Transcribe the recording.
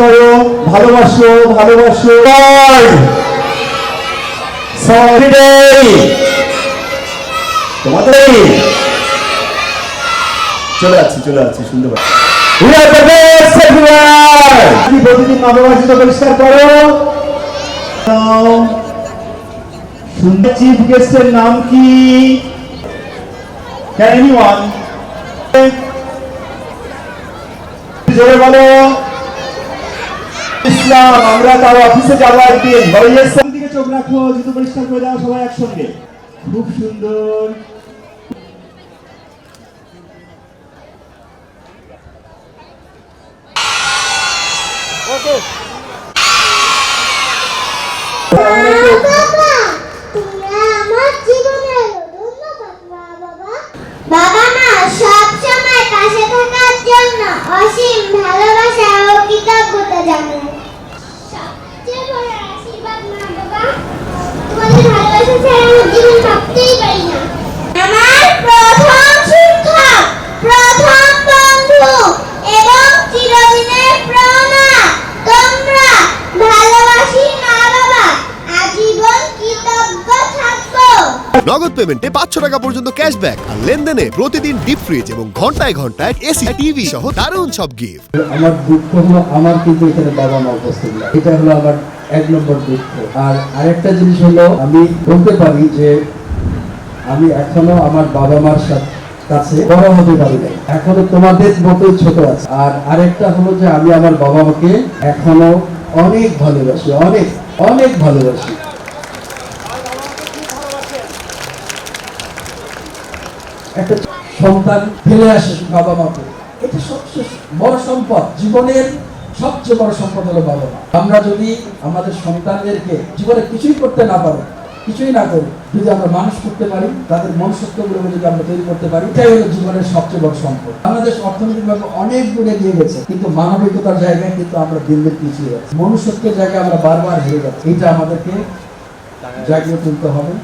করো ভালোবাসো ভালোবাসো। তোমাদের চলে যাচ্ছি চলে যাচ্ছি শুনতে পাচ্ছি। প্রতিদিন পরিষ্কার করো। চিফ গেস্টের নাম কি? Can anyone? জোরে বলো। ইসলাম আমরা তার অফিসে যাব একদিন বলো দিকে চোখ রাখো জুতো পরিষ্কার করে দাও সবাই একসঙ্গে খুব সুন্দর বাবা মা সব সময় পাশে থাকার জন্য অসীম ভালোবাসা ও কৃতজ্ঞতা জানাই সবচেয়ে বড় আশীর্বাদ মা বাবা তোমাদের ভালোবাসা ছাড়া আমার জীবন ভাবতেই পারি না আমার প্রথম শিক্ষক প্রথম বন্ধু এবং চিরদিনের প্রণা তোমরা ভালোবাসি মা বাবা আজীবন কৃতজ্ঞ থাকব নগদ পেমেন্টে পাঁচশো টাকা পর্যন্ত ক্যাশব্যাক আর লেনদেনে প্রতিদিন ডিপ ফ্রিজ এবং ঘন্টায় ঘন্টায় এসি টিভি সহ দারুণ সব গিফট আমার দুঃখ হলো আমার কিন্তু এখানে বাবা মা উপস্থিত এটা হলো আমার এক নম্বর দুঃখ আর আরেকটা জিনিস হলো, আমি বলতে পারি যে আমি এখনও আমার বাবা মার সাথে কাছে বড় হতে পারি নাই। এখনও তোমাদের মতোই ছোট আছে। আর আরেকটা হলো যে আমি আমার বাবা মাকে এখনও অনেক ভালোবাসি, অনেক অনেক ভালোবাসি। একটা সন্তান ফেলে আসে বাবা মাকে। এটা সবচেয়ে বড় সম্পদ। জীবনের সবচেয়ে বড় সম্পদ হলো বাবা মা। আমরা যদি আমাদের সন্তানদেরকে জীবনে কিছুই করতে না পারো, কিছুই না করি, যদি আমরা মানুষ করতে পারি, তাদের মনুষ্যত্বগুলো যদি আমরা তৈরি করতে পারি, এটাই হলো জীবনের সবচেয়ে বড় সম্পদ। বাংলাদেশ অর্থনৈতিকভাবে অনেক দূরে গিয়ে গেছে, কিন্তু মানবিকতার জায়গায় কিন্তু আমরা দিন পিছিয়ে যাচ্ছি। মনুষ্যত্বের জায়গায় আমরা বারবার হেরে যাচ্ছি। এটা আমাদেরকে জাগিয়ে তুলতে হবে।